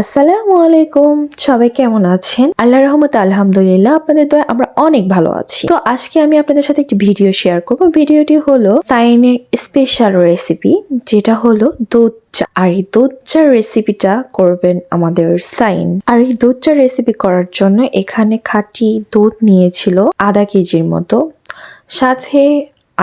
আসসালামু আলাইকুম। সবাই কেমন আছেন? আল্লাহ রহমত আলহামদুলিল্লাহ, আপনাদের দয়া আমরা অনেক ভালো আছি। তো আজকে আমি আপনাদের সাথে একটি ভিডিও শেয়ার করব। ভিডিওটি হলো সাইনের স্পেশাল রেসিপি যেটা হলো দুধ চা। আর এই দুধ চার রেসিপিটা করবেন আমাদের সাইন। আর এই দুধ চা রেসিপি করার জন্য এখানে খাঁটি দুধ নিয়েছিল আধা কেজির মতো। সাথে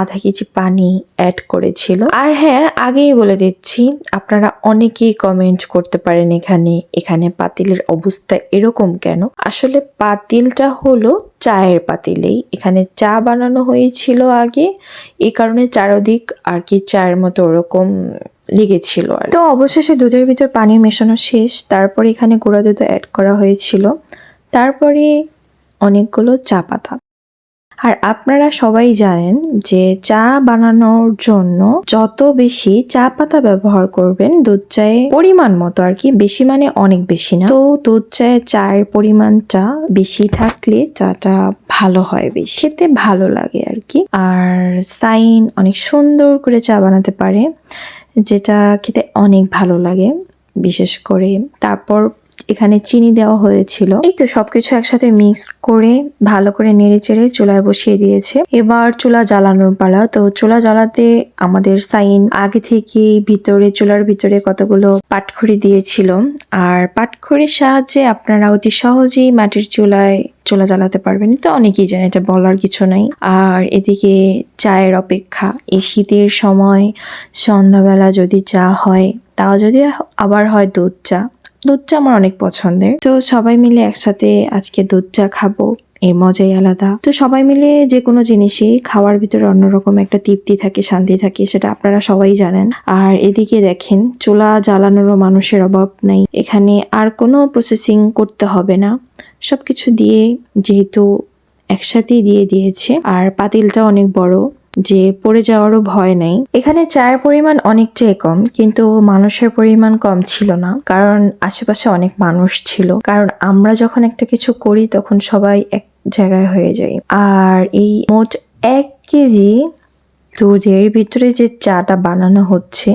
আধা কেজি পানি অ্যাড করেছিল। আর হ্যাঁ আগেই বলে দিচ্ছি, আপনারা অনেকেই কমেন্ট করতে পারেন এখানে এখানে পাতিলের অবস্থা এরকম কেন? আসলে পাতিলটা হলো চায়ের পাতিলেই। এখানে চা বানানো হয়েছিল আগে এই কারণে চারদিক আর কি চায়ের মতো ওরকম লেগেছিল আর তো অবশেষে দুধের ভিতর পানি মেশানো শেষ, তারপরে এখানে গুঁড়া দুধ অ্যাড করা হয়েছিল। তারপরে অনেকগুলো চা পাতা। আর আপনারা সবাই জানেন যে চা বানানোর জন্য যত বেশি চা পাতা ব্যবহার করবেন, দুধ চায়ে পরিমাণ মতো আর কি, বেশি মানে অনেক বেশি না। তো দুধ চায়ে চায়ের পরিমাণটা বেশি থাকলে চাটা ভালো হয় বেশি। খেতে ভালো লাগে আর কি। আর সাইন অনেক সুন্দর করে চা বানাতে পারে, যেটা খেতে অনেক ভালো লাগে, বিশেষ করে তারপর এখানে চিনি দেওয়া হয়েছিল। এই তো সবকিছু একসাথে মিক্স করে, ভালো করে নেড়ে চেড়ে চুলায় বসিয়ে দিয়েছে। এবার চুলা জ্বালানোর পালা। তো চুলা জ্বালাতে আমাদের সাইন আগে থেকে ভিতরে, চুলার ভিতরে কতগুলো পাটখড়ি দিয়েছিল। আর পাটখড়ির সাহায্যে আপনারা অতি সহজেই মাটির চুলায় চুলা জ্বালাতে পারবেন। তো অনেকেই জানে, এটা বলার কিছু নাই। আর এদিকে চায়ের অপেক্ষা। এই শীতের সময় সন্ধ্যাবেলা যদি চা হয়, তাও যদি আবার হয় দুধ চা। দুধ চা আমার অনেক পছন্দের। তো সবাই মিলে একসাথে আজকে দুধ চা খাব। এর মজাই আলাদা। তো সবাই মিলে যে কোনো জিনিসই, খাওয়ার ভিতরে অন্যরকম একটা তৃপ্তি থাকে, শান্তি থাকে, সেটা আপনারা সবাই জানেন। আর এদিকে দেখেন, চুলা জ্বালানোরও মানুষের অভাব নেই। এখানে আর কোনো প্রসেসিং করতে হবে না। সবকিছু দিয়ে যেহেতু একসাথেই দিয়ে দিয়েছে, আর পাতিলটা অনেক বড়। যে পড়ে যাওয়ারও ভয় নেই। এখানে চায়ের পরিমাণ অনেকটাই কম, কিন্তু মানুষের পরিমাণ কম ছিল না, কারণ আশেপাশে অনেক মানুষ ছিল। কারণ আমরা যখন একটা কিছু করি, তখন সবাই এক জায়গায় হয়ে যায় আর এই মোট এক কেজি দুধের ভিতরে যে চাটা বানানো হচ্ছে,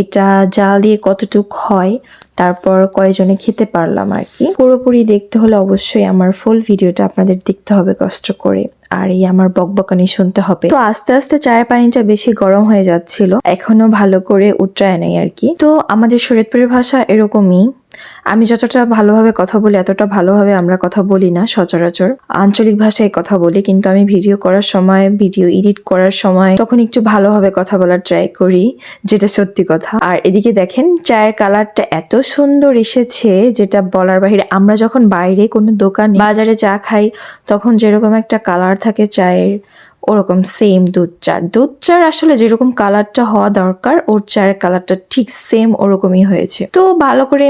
এটা জাল দিয়ে কতটুক হয় তারপর কয়জনে খেতে পারলাম আর কি। পুরোপুরি দেখতে হলে অবশ্যই আমার ফুল ভিডিওটা আপনাদের দেখতে হবে কষ্ট করে। আর এই আমার বকবকানি শুনতে হবে। তো আস্তে আস্তে চায়ের পানিটা বেশি গরম হয়ে যাচ্ছিল। এখনও ভালো করে উতরায় নেই আর কি। তো আমাদের শরীরপুরের ভাষা এরকমই। আমি যতটা ভালোভাবে কথা বলি, এতটা ভালোভাবে আমরা কথা বলি না সচরাচর। আঞ্চলিক ভাষায় কথা বলি, কিন্তু আমি ভিডিও করার সময়, ভিডিও এডিট করার সময় তখন একটু ভালোভাবে কথা বলার ট্রাই করি, যেটা সত্যি কথা। আর এদিকে দেখেন, চায়ের কালারটা এত সুন্দর এসেছে যেটা বলার বাহিরে। আমরা যখন বাইরে কোনো দোকান বাজারে চা খাই, তখন যেরকম একটা কালার থাকে চায়ের ওরকম সেম দুধ চার দুধ চার আসলে যেরকম কালারটা হওয়া দরকার, ওর চায়ের কালারটা ঠিক সেম ওরকমই হয়েছে। তো ভালো করে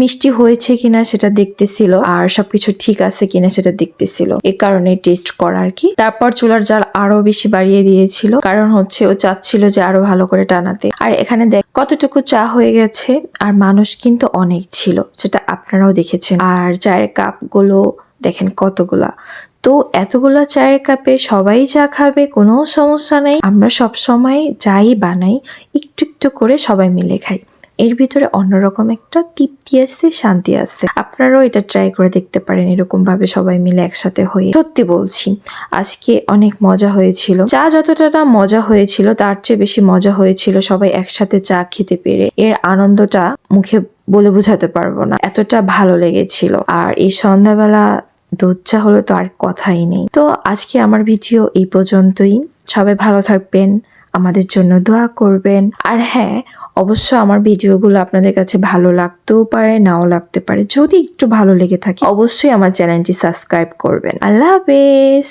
মিষ্টি হয়েছে কিনা সেটা দেখতেছিল, আর সবকিছু ঠিক আছে কিনা সেটা দেখতেছিল। এ কারণে টেস্ট করা আর কি। তারপর চুলার জাল আরও বেশি বাড়িয়ে দিয়েছিল, কারণ হচ্ছে ও চাচ্ছিল যে আরও ভালো করে টানাতে। আর এখানে দেখ, কতটুকু চা হয়ে গেছে, আর মানুষ কিন্তু অনেক ছিল, সেটা আপনারাও দেখেছেন। আর চায়ের কাপগুলো দেখেন কতগুলা। তো এতগুলা চায়ের কাপে সবাই চা খাবে, কোনো সমস্যা নেই। আমরা সব সময় যাই, বানাই, একটু একটু করে সবাই মিলে খাই। এর ভিতরে অন্যরকম একটা তৃপ্তি আসছে শান্তি আসছে আপনারাও এটা ট্রাই করে দেখতে পারেন এরকম ভাবে সবাই মিলে একসাথে হয়ে। সত্যি বলছি, আজকে অনেক মজা হয়েছিল। চা যতটা না মজা হয়েছিল, তার চেয়ে বেশি মজা হয়েছিল সবাই একসাথে চা খেতে পেরে। এর আনন্দটা মুখে বলে বোঝাতে পারব না। এতটা ভালো লেগেছিল। আর এই সন্ধ্যাবেলা দুধ হলো তো আর কথাই নেই। তো আজকে আমার ভিডিও এই পর্যন্তই। সবাই ভালো থাকবেন, আমাদের জন্য দোয়া করবেন। আর হ্যাঁ অবশ্য আমার ভিডিওগুলো আপনাদের কাছে ভালো লাগতেও পারে, নাও লাগতে পারে। যদি একটু ভালো লেগে থাকে, অবশ্যই আমার চ্যানেলটি সাবস্ক্রাইব করবেন। আল্লাহ হাফেজ!